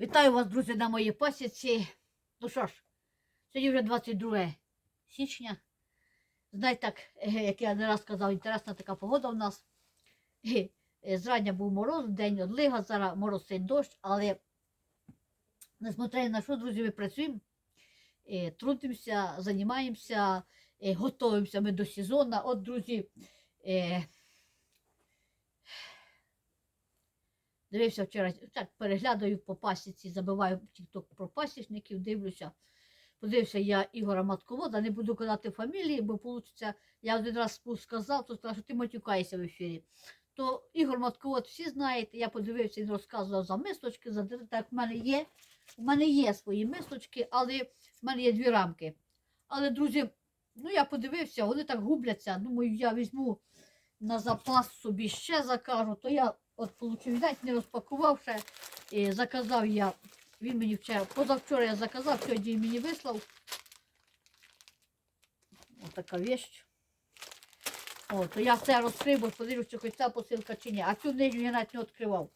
Вітаю вас, друзі, на моїй пасіці. Ну що ж, сьогодні вже 22 січня. Знаєте, так, як я не раз казав, інтересна така погода в нас. Е, Зрання був мороз, день одлига, зараз мороз сень дощ, але несмотря на що, друзі, ми працюємо, е, трудимося, займаємося, е, готуємося ми до сезону. От, друзі, Дивився вчора, так переглядаю по пасіці, забиваю тікток про пасічників, дивлюся. Подивився я Ігора Матковода, не буду казати фамілії, бо вийде, я один раз сказав, то сказав, що ти матюкаєшся в ефірі. То Ігор Матковод всі знаєте, я подивився, він розказував за мисочки, за так в мене є. У мене є свої мисочки, але в мене є дві рамки. Але, друзі, ну я подивився, вони так губляться. Думаю, я візьму на запас собі ще закажу, то я от получив, видать, не розпакував ще. І заказав я, він мені вчора, позавчора я заказав, сьогодні мені вислав. Ось така вещь. О, я все розкрив, бо подивлюся, хоч ця посилка чи ні. А цю нижню я навіть не відкривав.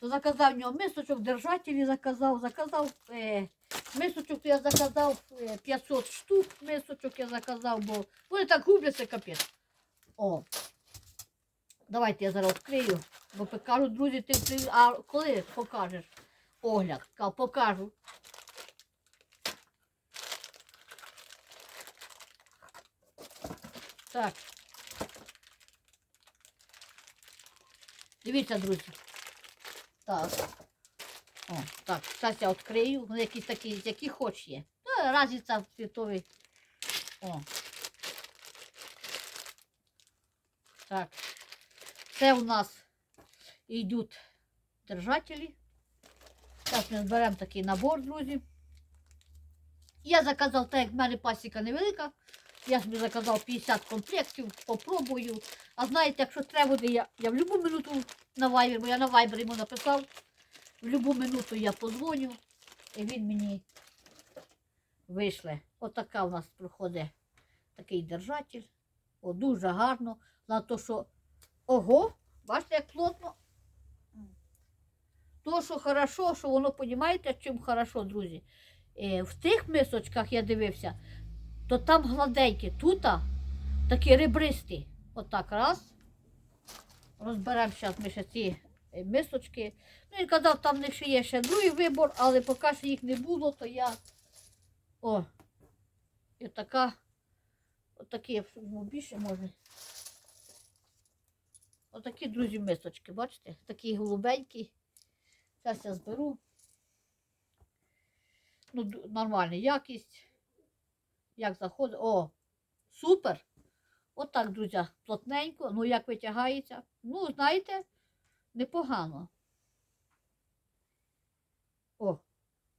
То заказав в нього мисочок, держателі заказав, заказав е, мисочок, я заказав е, 500 штук мисочок я заказав, бо вони так губляться капець. О, Давайте я зараз відкрию, бо покажу, друзі, ти, ти а коли покажеш огляд? Ка- Покажу. Так. Дивіться, друзі. Так. О, так, зараз я відкрию. Вони якісь такі, які хоч є. Ну, разниця в світовій. О. Так. Це у нас йдуть держателі. Зараз ми зберемо такий набор, друзі. Я заказав, так як в мене пасіка невелика, я собі заказав 50 комплектів, попробую. А знаєте, якщо треба буде, я, я в будь-яку минуту на бо я на Viber йому написав, в будь-яку минуту я позвоню, і він мені вийшле. Отака у нас проходить такий держатель. О, дуже гарно. На то, що Ого, бачите, як плотно. То, що хорошо, що воно, розумієте, чим хорошо, друзі. Е, в тих мисочках я дивився, то там гладенькі, тут такі ребристі. Отак раз. Розберемо зараз ми ще ці е, мисочки. Ну, він казав, там в ще є ще другий вибор, але поки що їх не було, то я. О, і така, отакі, більше може. Отакі, друзі, мисочки, бачите? Такі голубенькі. Зараз я зберу. Ну, нормальна якість. Як заходить. О, супер! Отак, друзі, плотненько. Ну, як витягається. Ну, знаєте, непогано. О,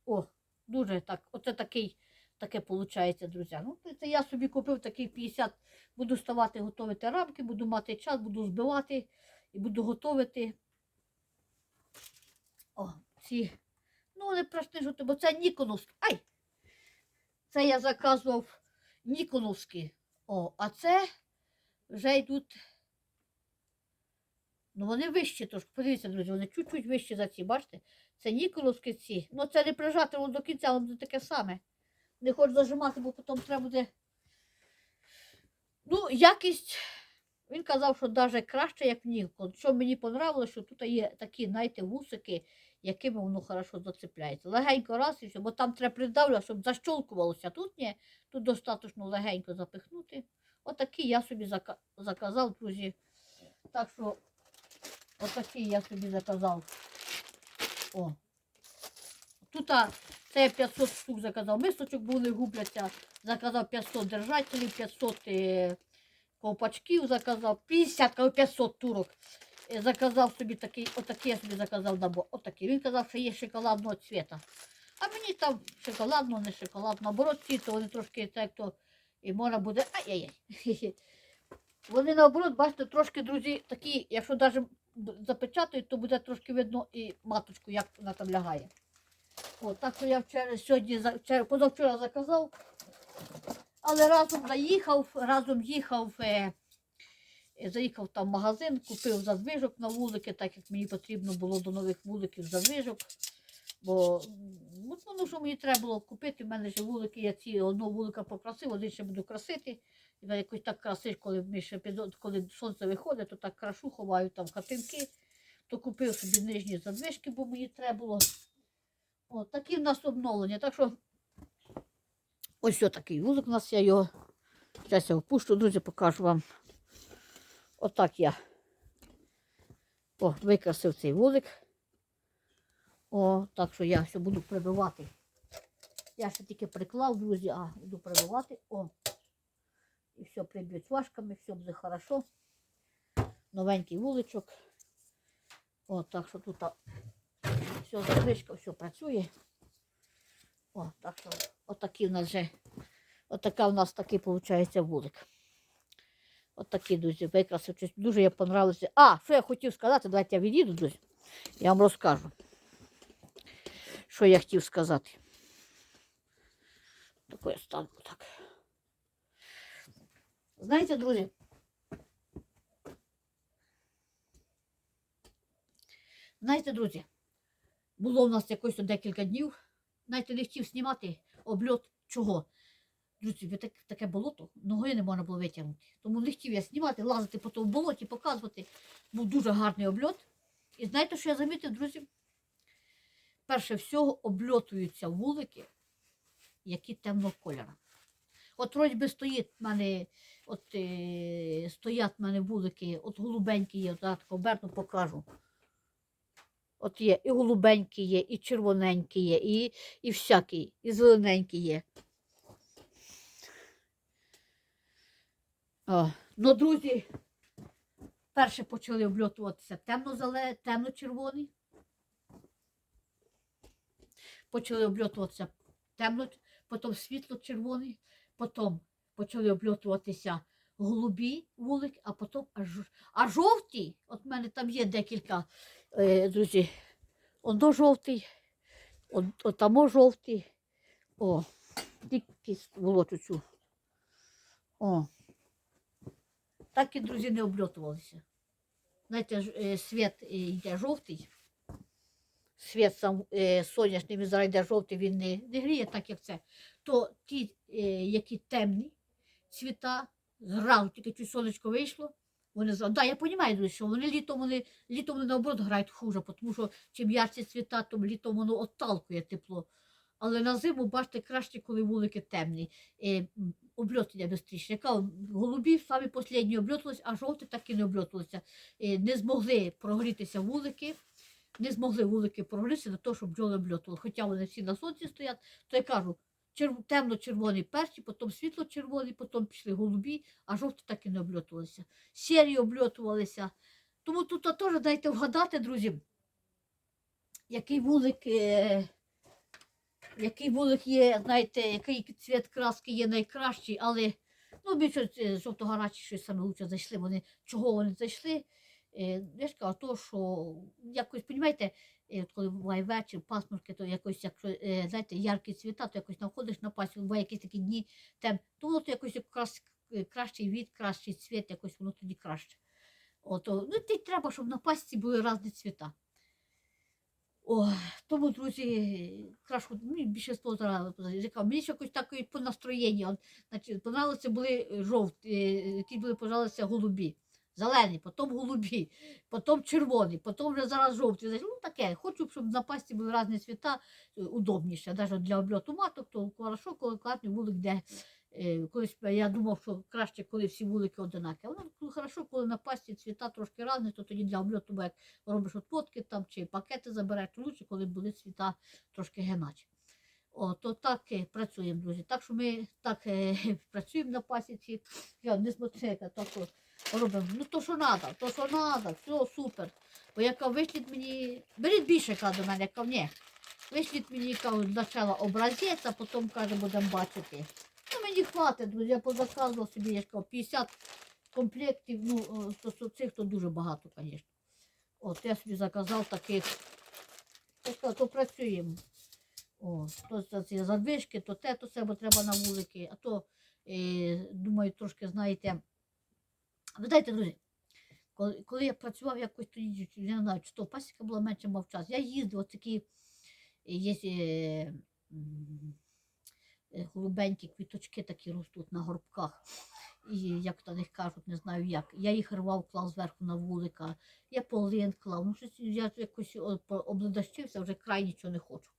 о, дуже так. Оце такий, таке виходить, друзі. Ну, це я собі купив такий 50 Буду ставати готувати рамки, буду мати час, буду збивати і буду готувати. Ці. Ну, не жути, бо це Ніконовські. Ай! Це я заказував Ніконовські. О, а це вже йдуть. Ну, вони вищі трошки. Подивіться, друзі, вони чуть-чуть вищі за ці, бачите? Це Ніконовські ці. Ну, це не прижати воно до кінця, воно таке саме. Не хочу зажимати, бо потім треба буде. Ну, якість, він казав, що навіть краще, як Нікон. Що мені понравилося, що тут є такі, знаєте, вусики, якими воно хорошо зацепляється. Легенько раз і все, бо там треба придавлювати, щоб защолкувалося. Тут ні, тут достатньо легенько запихнути. Отакі я собі заказав, друзі. Так що, отакі я собі заказав. О. Тут а, це я 500 штук заказав. Мисочок були губляться. Заказав 500 держателів, 500 е, ковпачків заказав, 50, кажу, 500 турок. Заказав собі такий, отакий я собі заказав набор. Отакий. Він казав, що є шоколадного цвіта. А мені там шоколадного, не шоколадного. Наоборот, ці, то вони трошки так то і можна буде. Ай-яй-яй. Вони наоборот, бачите, трошки, друзі, такі, якщо навіть запечатають, то буде трошки видно і маточку, як вона там лягає. О, так що я вчора сьогодні вчора, позавчора заказав, але разом заїхав, разом їхав, е, заїхав там в магазин, купив задвижок на вулики, так як мені потрібно було до нових вуликів задвижок. Бо м, от що мені треба було купити, в мене ж вулики, я ці одного вулика покрасив, один ще буду красити. Я якось так красиш, коли ми ще під, коли сонце виходить, то так крашу, ховаю там хатинки. То купив собі нижні задвижки, бо мені треба було. От такі в нас обновлення. Так що ось такий вулик у нас, я його. Зараз я впущу, друзі, покажу вам. Отак я о, викрасив цей вулик. О, так що я ще буду прибивати. Я ще тільки приклав, друзі, а буду прибивати. О. І все приб'ють важками, все буде хорошо. Новенький вуличок. О, так що тут все задвижка, все працює. О, так що отакий у нас вже, отака у нас такий виходить вулик. От такі, друзі, щось Дуже я понравилося. А, що я хотів сказати, давайте я відійду, друзі. Я вам розкажу. Що я хотів сказати. Таке я стану так. Знаєте, друзі, знаєте, друзі, було в нас якось декілька днів. Знаєте, не хотів знімати обльот чого. Друзі, так, таке болото, ногою не можна було витягнути. Тому не хотів я знімати, лазити по тому болоті, показувати. Був дуже гарний обльот. І знаєте, що я замітив, друзі? Перше всього обльотуються вулики, які темного кольору. От вроді стоїть в мене, от е, стоять в мене вулики, от голубенькі є, от я так оберну покажу. От є і голубенькі є, і червоненькі є, і, і всякі, і зелененькі є. Ну, друзі, перше почали обльотуватися темно-зеле, темно-червоний. Почали обльотуватися темно, потім світло-червоний, потім почали обльотуватися голубі вулик, а потім аж, а жовті, от в мене там є декілька, е, друзі, оно жовтий, отамо жовтий. О, тільки волочу цю. О. Так і, друзі, не обльотувалися. Знаєте, е, світ е, йде жовтий. Світ сам е, сонячний, він зараз йде жовтий, він не, не гріє, так як це. То ті, які темні цвіта, зразу тільки чуть сонечко вийшло, вони зразу. Да, я розумію, що вони літом, вони, літом вони наоборот грають хуже, тому що чим ярче цвіта, то літом воно отталкує тепло. Але на зиму, бачите, краще, коли вулики темні. М, обльот йде швидше. Яка голубі самі останні обльотувалися, а жовті так і не обльотувалися. Е, не змогли прогрітися вулики, не змогли вулики прогрітися до того, щоб бджоли обльотували. Хоча вони всі на сонці стоять, то я кажу, темно-червоний перші, потім світло-червоний, потім пішли голубі, а жовті так і не обльотувалися. Сірі обльотувалися. Тому тут теж дайте вгадати, друзі, який вулик. Е... Який вулик є, знаєте, який цвіт краски є найкращий, але ну, більше е, жовто-гарячі щось саме лучше зайшли. Вони, чого вони зайшли? Е, я ж кажу, то, що якось, розумієте, от коли буває вечір, пасмурки, то якось, якщо, е, знаєте, яркі цвіта, то якось знаходиш на пасі, буває якісь такі дні, тем, то воно то якось якраз е, кращий від, кращий цвіт, якось воно тоді краще. Ото, ну, треба, щоб на пасіці були різні цвіта. О, тому, друзі, краще, мені більше зараз, мені ще якось таке по настроєнню. от, Значить, понравилися були жовті, е, які були, пожалуйста, голубі. Зелені, потім голубі, потім червоні, потім вже зараз жовті. Ну таке, хочу, щоб на пасті були різні цвіта, е, удобніше. Навіть для обльоту маток, то хорошо, коли класний вулик, де колись я думав, що краще, коли всі вулики одинакові. А Воно ну, хорошо, коли на пасті цвіта трошки різні, то тоді для обльоту, як робиш отводки там чи пакети забереш, то лучше, коли були цвіта трошки геначі. То так е, працюємо, друзі. Так що ми так е, працюємо на пасіці. Я не смотрите, так робимо. Ну то що треба, то що треба, все супер. Бо яка вишліть мені, беріть більше каже до мене, яка ні. Вишліть мені кажу, спочатку образець, а потім каже, будемо бачити. Ну мені хватить, друзі, я позаказував собі, я кажу, 50 комплектів, ну, то, то цих то дуже багато, звісно. От я собі заказав таких. Я кажу, то працюємо. О, то ці задвижки, то те, то це, бо треба на вулики. А то, е, думаю, трошки, знаєте. Ви знаєте, друзі, коли, коли я працював якось тоді, я не знаю, чи то пасіка була менше мав час, я їздив, такі є е, е, голубенькі квіточки такі ростуть на горбках. І як то них кажуть, не знаю як. Я їх рвав, клав зверху на вулика, я полин клав. Ну, щось я якось обледащився, вже край нічого не хочу.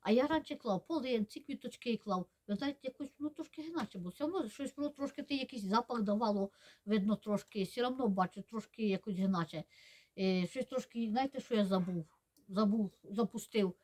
А я раніше клав полин, ці квіточки клав. Ви знаєте, якось воно трошки іначе було. Все одно щось воно трошки ти якийсь запах давало, видно трошки, все одно бачу, трошки якось іначе. Е, щось трошки, знаєте, що я забув? Забув, запустив.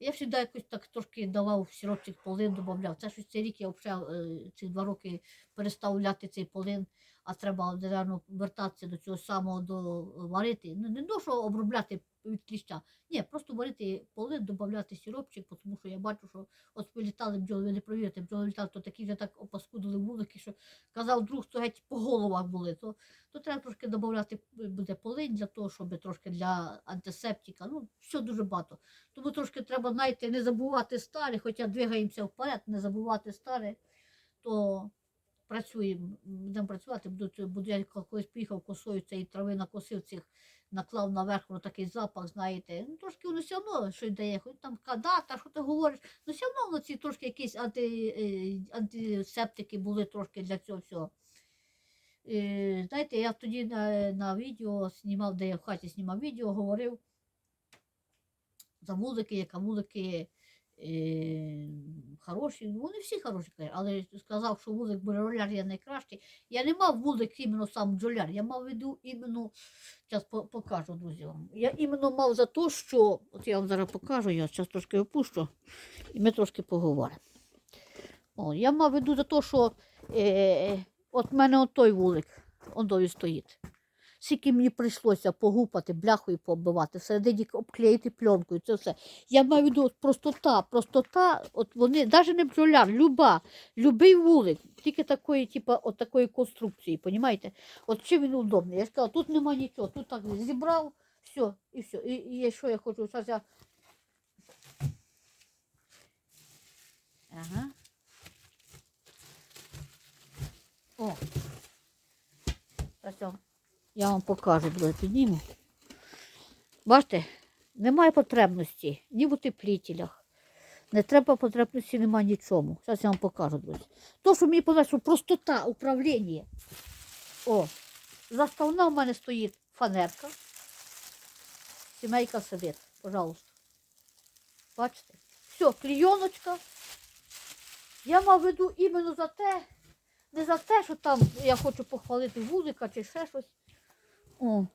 Я завжди якось так трошки давав сиропчик полин, додавав. Це щось цей рік я взагалі ці два роки перестав ляти цей полин, а треба наверно, вертатися до цього самого до варити. Ну, не до що обробляти від кліща. Ні, просто варити полин, додавати сиропчик, тому що я бачу, що от вилітали бджоли, ви не провірите, бджоли літали, то такі вже так опаскудили вулики, що казав друг, що геть по головах були. То, то треба трошки додати буде полинь для того, щоб трошки для антисептика. Ну, все дуже багато. Тому трошки треба, знаєте, не забувати старе, хоча двигаємося вперед, не забувати старе, то працюємо, будемо працювати, буду, буду я колись поїхав косою цієї трави накосив цих, наклав наверх такий запах, знаєте. Ну, трошки воно все одно щось дає, хоч там кадата, що ти говориш, ну все одно ці трошки якісь анти, е, антисептики були трошки для цього всього. І, Знаєте, я тоді на, на відео знімав, де я в хаті знімав відео, говорив за вулики, яка вулики е, хороші. Ну, Вони всі хороші, але сказав, що вулик бджоляр є найкращий. Я не мав вулик іменно сам бджоляр, я мав в виду іменно, зараз покажу, друзі вам. Я іменно мав за те, що, от я вам зараз покажу, я зараз трошки опущу, і ми трошки поговоримо. О, я мав в виду за те, що е, от мене той вулик, он стоїть. Скільки мені прийшлося погупати, бляхою побивати, всередині обклеїти пленкою, це все. Я маю в простота, простота, от вони, навіть не бджоляр, люба, любий вулик, тільки такої, типу, от такої конструкції, понімаєте? От чим він удобний. Я сказала, тут нема нічого, тут так зібрав, все, і все. І, і що я хочу, зараз я. Ага. О. Зараз я, я вам покажу, буде підніму. Бачите, немає потребності ні в утеплітелях. Не треба потребності, немає нічому. Зараз я вам покажу, друзі. То, що мені подобається, простота управління. О, заставна в мене стоїть фанерка. Сімейка совет, пожалуйста. Бачите? Все, клійоночка. Я мав виду іменно за те, не за те, що там я хочу похвалити вулика чи ще щось. О,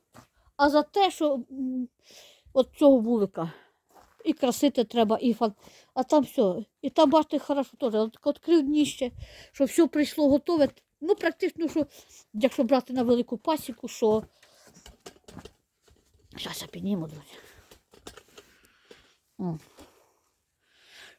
а за те, що от цього вулика. І красити треба, і фан. А там все. І там бачите, хорошо теж. От відкрив дніще, що все прийшло готове. Ну, практично, що якщо брати на велику пасіку, що. Зараз я підніму, друзі. О.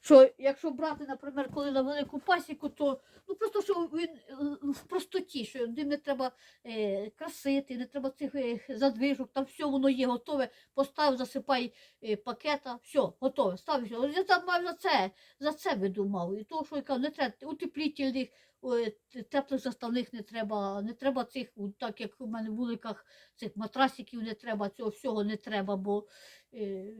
Що якщо брати, наприклад, коли на велику пасіку, то ну просто що він е, в простоті, що ним не треба е, красити, не треба цих е, задвижок, там все воно є готове, поставив, засипай е, пакета, все, готове, ставиш. Я там мав за це, за це видумав. І то, що я кажу, не треба утеплітельних, е, теплих заставних не треба, не треба цих, так як у мене в вуликах, цих матрасиків не треба, цього всього не треба, бо е,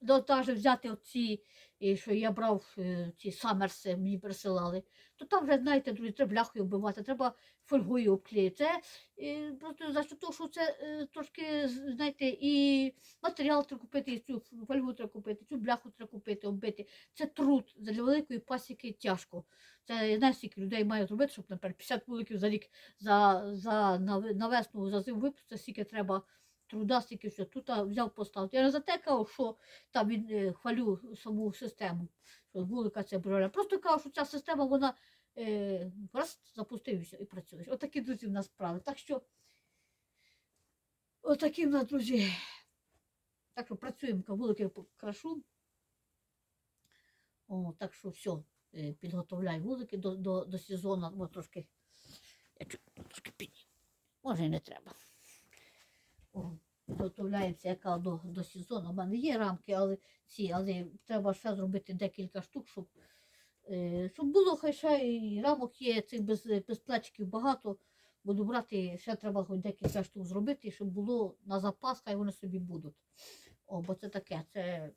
до взяти оці, е, що я брав е, ці самерси, мені присилали, то там вже, знаєте, друзі, треба бляхою вбивати, треба фольгою обклеїти. Це е, просто за що того, що це е, трошки, знаєте, і матеріал треба купити, і цю фольгу треба купити, цю бляху треба купити, оббити. Це труд для великої пасіки тяжко. Це я знаю, скільки людей має зробити, щоб, наприклад, 50 вуликів за рік за, за на, за зиму випустити, скільки треба труда, стільки все. Тут взяв поставив. Я не за кажу, що там він е, хвалю саму систему, що вулика це броля. Просто кажу, що ця система, вона е, раз запустився і працює. Отакі, друзі, в нас справи. Так що, отакі в нас, друзі. Так що працюємо, вулики крашу. О, так що все, підготовляю вулики до, до, до сезону. О, трошки, я трошки підніму. Може і не треба. О, підготовляємося яка до, до сезону. У мене є рамки, але ці, але треба ще зробити декілька штук, щоб, е, щоб було хай ще і рамок є, цих без, без багато. Буду брати, ще треба хоч декілька штук зробити, щоб було на запас, хай вони собі будуть. О, бо це таке, це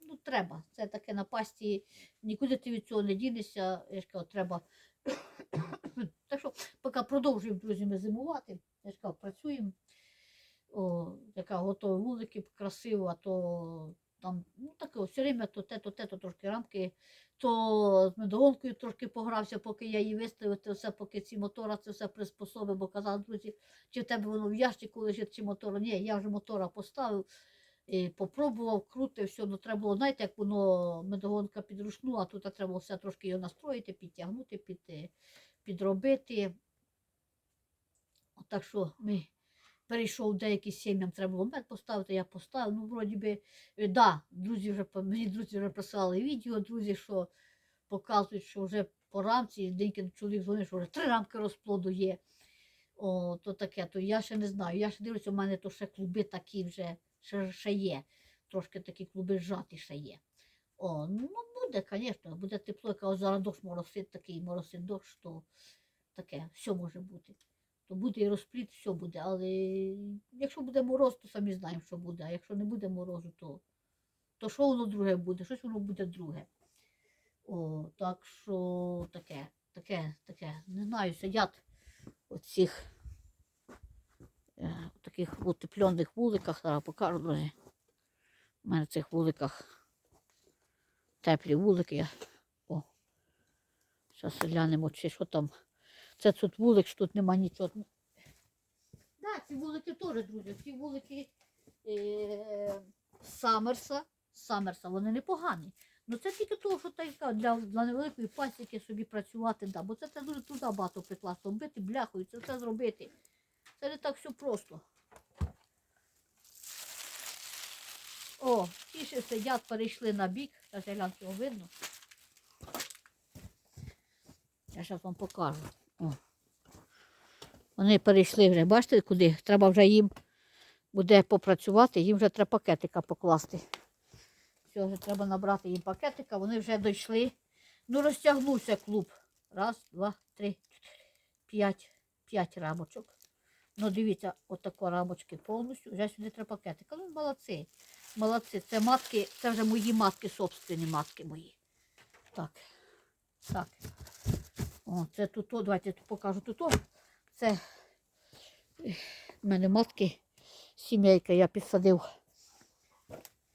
ну, треба. Це таке на пасті, нікуди ти від цього не дінешся. Я ж кажу, треба. так що, поки продовжуємо друзі, ми зимувати. Я ж кажу, працюємо. О, яка готова вулики красиво, а то там, ну таке, все время то те, то те, то трошки рамки, то з медогонкою трошки погрався, поки я її виставив, це все, поки ці мотора це все приспособив, бо казав, друзі, чи в тебе воно в ящику лежить, чи мотора. Ні, я вже мотора поставив, і попробував, крутив, все, ну треба було, знаєте, як воно медогонка підручну, а тут треба було все трошки його настроїти, підтягнути, під, підробити. Так що ми перейшов деякі сім'ям, треба було мед поставити, я поставив. Ну, вроді би, е, да, друзі вже мені друзі вже прислали відео, друзі, що показують, що вже по рамці, деякий чоловік дзвонив, що вже три рамки розплоду є. О, то таке, то я ще не знаю. Я ще дивлюся, у мене то ще клуби такі вже ще, ще є. Трошки такі клуби зжаті ще є. О, ну буде, звісно, буде тепло, яка зараз дощ моросить, такий моросить дощ, то таке, все може бути. То буде і розпліт, все буде. Але якщо буде мороз, то самі знаємо, що буде. А якщо не буде морозу, то, то що воно друге буде? Щось воно буде друге. О, так що таке, таке, таке. Не знаю, сидять у цих е, таких утеплених вуликах, зараз покажу, друзі. У мене в цих вуликах теплі вулики. О, зараз глянемо, чи що там. Це тут вулик, тут нема нічого. Так, да, ці вулики теж, друзі. Ці вулики е, Саммерса. Саммерса, вони непогані. Ну це тільки того, що така для, для невеликої пасіки собі працювати, да. бо це треба дуже туди багато прикласти, бити бляхою, це все зробити. Це не так все просто. О, ті ще сидять, перейшли на бік. Зараз я глянь, його видно. Я зараз вам покажу. О. Вони перейшли вже, бачите, куди? Треба вже їм буде попрацювати, їм вже треба пакетика покласти. Все, вже треба набрати їм пакетика, вони вже дійшли. Ну, розтягнувся клуб. Раз, два, три, чотири, п'ять, п'ять рамочок. Ну, дивіться, отако рамочки повністю. Вже сюди треба пакетика. Ну, молодці. Молодці. Це матки, це вже мої матки, собственні матки мої. Так. Так. О, це тут, давайте я тут покажу тут. о. Це в мене матки, сімейка, я підсадив.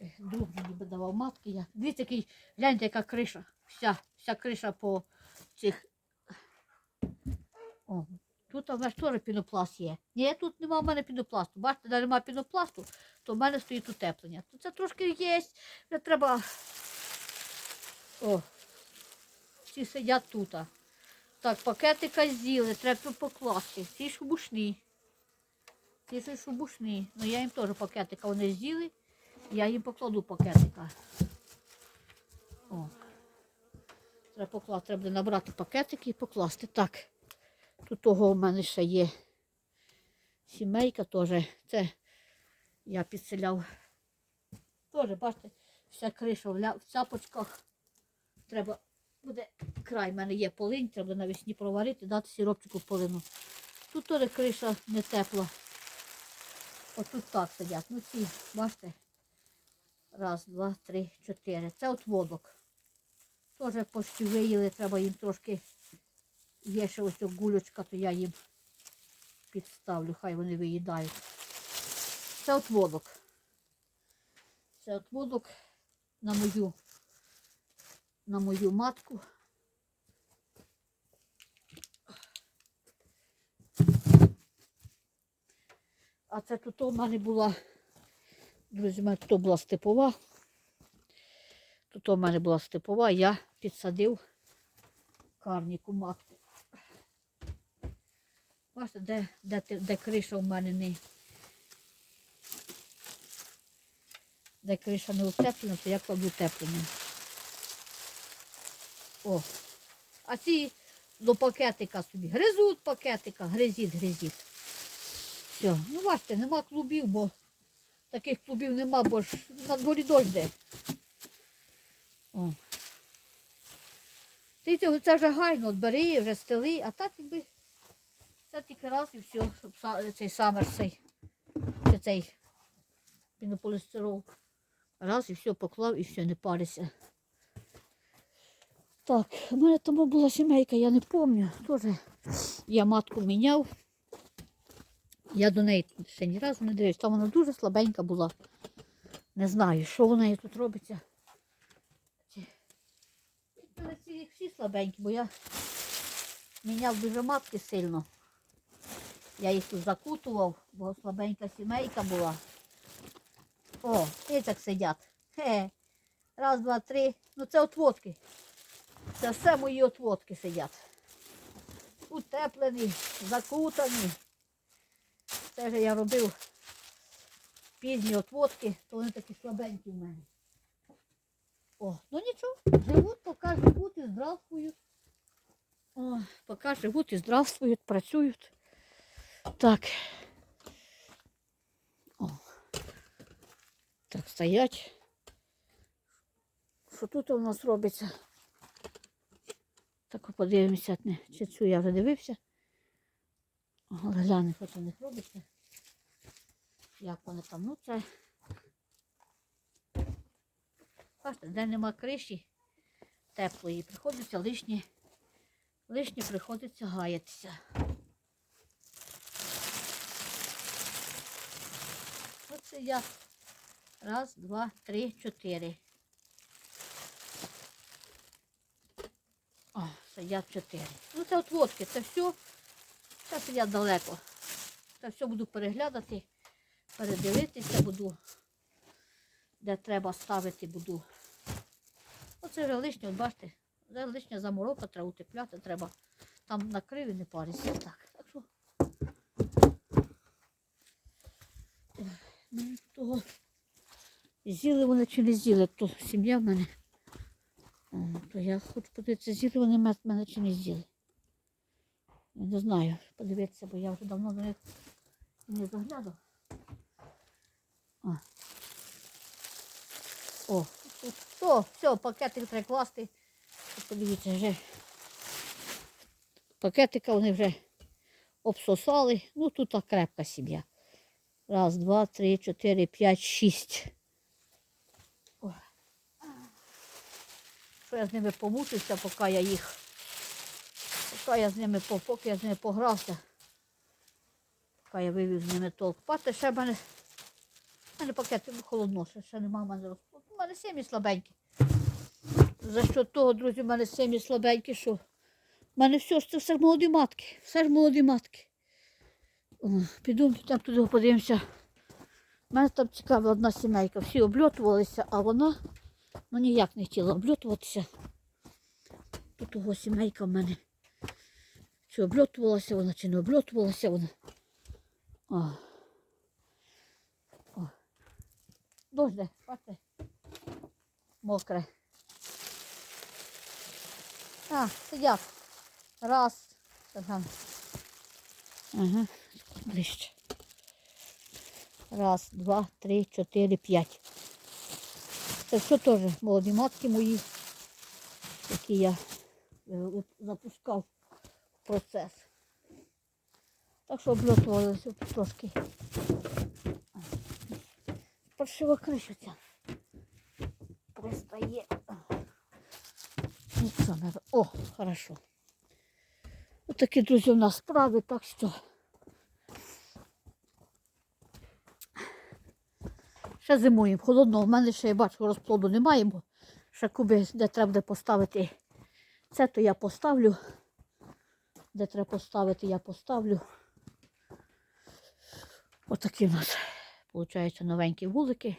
Ех, Друг мені давав матки. Я. Дивіться, який, гляньте, яка криша. Вся, вся криша по цих. О, тут у мене теж пінопласт є. Ні, тут немає в мене пінопласту. Бачите, де немає пінопласту, то в мене стоїть утеплення. То це трошки є. Треба. О, всі сидять тут. Так, пакетика з'їли, треба покласти. Ці шубушні. Ці ж шубушні. Ну я їм теж пакетика вони з'їли. Я їм покладу пакетика. О. Треба покласти, треба набрати пакетики і покласти. Так. Тут того у мене ще є сімейка теж. Це я підселяв. Теж, бачите, вся криша в цяпочках. Треба буде край, в мене є полинь, треба навесні проварити, дати сіропчику полину. Тут теж криша не тепла. Отут так сидять. Ну ці, бачите. Раз, два, три, чотири. Це от водок. Теж почти виїли, треба їм трошки. Є ще ось гулючка, то я їм підставлю, хай вони виїдають. Це от водок. Це от водок на мою на мою матку. А це тут у мене була, друзі, у тут була степова. Тут у мене була степова, я підсадив карніку матку. Бачите, де, де, де криша у мене не. Де криша не утеплена, то я кладу утеплення. О. А ці до пакетика собі гризуть пакетика, гризіть, гризіть. Все. Ну бачите, нема клубів, бо таких клубів нема, бо ж на дворі дощ де. О. Ти цього це вже гайно, от бери, вже стели, а так якби це тільки раз і все, щоб цей самер цей, цей пінополістирол Раз і все поклав, і все, не парися. Так, у мене тому була сімейка, я не пам'ятаю. Я матку міняв. Я до неї ще ні разу не дивився. Там вона дуже слабенька була. Не знаю, що в неї тут робиться. Ці всі слабенькі, бо я міняв дуже матки сильно. Я їх тут закутував, бо слабенька сімейка була. О, і так сидять. Хе. Раз, два, три. Ну це отводки. Це все мої отводки сидять. Утеплені, закутані. Це ж я робив пізні отводки, то вони такі слабенькі в мене. О, ну нічого, живуть, поки живуть і здравствують. О, поки живуть і здравствують, працюють. Так. О. Так, стоять. Що тут у нас робиться? Так подивимося, не, чи цю я вже дивився. Це у них робиться. Як вони там, ну це. Бачите, де нема криші теплої, приходиться лишні, лишні приходиться гаятися. Оце я. Раз, два, три, чотири. О, сидять чотири. Ну це от водки, це все. Це сидять далеко. Це все буду переглядати, передивитися буду. Де треба ставити, буду. Оце вже лишнє, от бачите, вже лишня заморока, треба утепляти, треба. Там накрив і не париться. Так, так що. З'їли вони чи не з'їли, то сім'я в мене. То я хочу подивитися, з'їли вони мене чи не з'їли. Не знаю, подивитися, бо я вже давно до них не заглядав. О, О все, пакетик треба класти. Подивіться, вже пакетика вони вже обсосали. Ну, тут крепка сім'я. Раз, два, три, чотири, п'ять, шість. Ой. Що я з ними помучився, поки я їх. Поки я з ними поки я з ними погрався. Поки я вивів з ними толк. Бачите, ще в мене. в мене пакет холодно, ще, ще нема в мене розплоду. У мене сім'ї слабенькі. За що того, друзі, в мене сім'ї слабенькі, що в мене все це все ж молоді матки. Все ж молоді матки. О, там туди подивимося. У мене там цікава одна сімейка. Всі обльотувалися, а вона ну, ніяк не хотіла обльотуватися. Тут його сімейка в мене. Чи обльотувалася вона, чи не обльотувалася вона. О. О. Дожде, бачите? Мокре. А, сидять. Раз. Ага. Ближче. Раз, два, три, чотири, п'ять. Це все теж молоді матки мої, які я е, запускав в процес. Так що обльотувалися трошки. Паршива криша ця. Пристає. О, хорошо. Ось такі, друзі, у нас справи, так що. Ще зимуємо, холодно. У мене ще я бачу, розплоду немає, бо ще куби, де треба буде поставити. Це то я поставлю. Де треба поставити, я поставлю. Отакі в нас, виходить, новенькі вулики.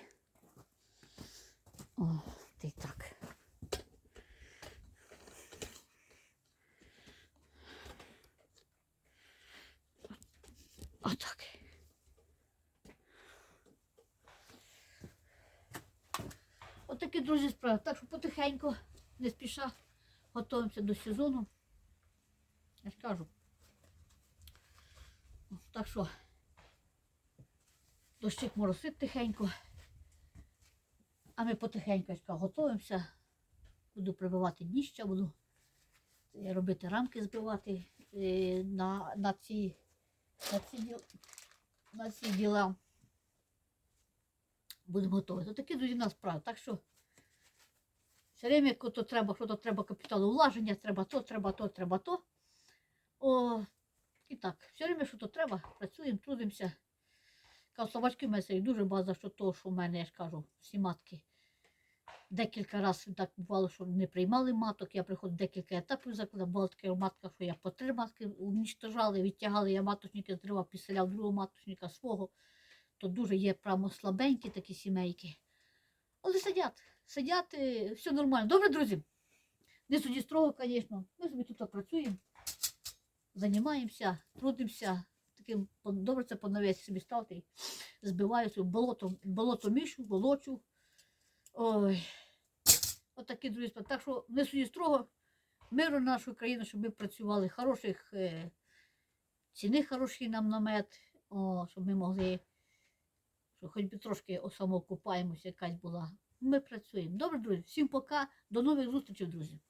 О, ти так. Отак. Отакі, друзі, справи. Так що потихеньку, не спіша, готуємося до сезону. Я ж кажу. Так що дощик моросить тихенько. А ми потихеньку я ж кажу, готуємося. Буду прибивати дніща, буду е, робити рамки збивати е, на, на ці на ці, на ці діла. Будемо готові. То такі, друзі, нас справи. Так що все время, то треба, що то треба капіталовложення, треба то, треба то, треба то. О, і так, все время, що то треба, працюємо, трудимося. Кажу, собачки в мене сидять дуже багато, що то, що в мене, я ж кажу, всі матки. Декілька разів так бувало, що не приймали маток, я приходив декілька етапів закладав, була така матка, що я по три матки унічтожали, відтягали, я маточника зривав, підселяв другого маточника свого. То дуже є прямо слабенькі такі сімейки. Але сидять, сидять, все нормально. Добре, друзі? Не суді строго, звісно. Ми собі тут працюємо, займаємося, трудимося. Таким добре це по собі ставити. Збиваю собі болото, болото мішу, волочу. Ой. Отакі друзі. Так що не суді строго. Миру нашу країну, щоб ми працювали хороших, е, ціни хороші нам на мед, о, щоб ми могли, що хоч би трошки самоокупаємося, якась була. Ми працюємо. Добре, друзі, всім пока. До нових зустрічей, друзі.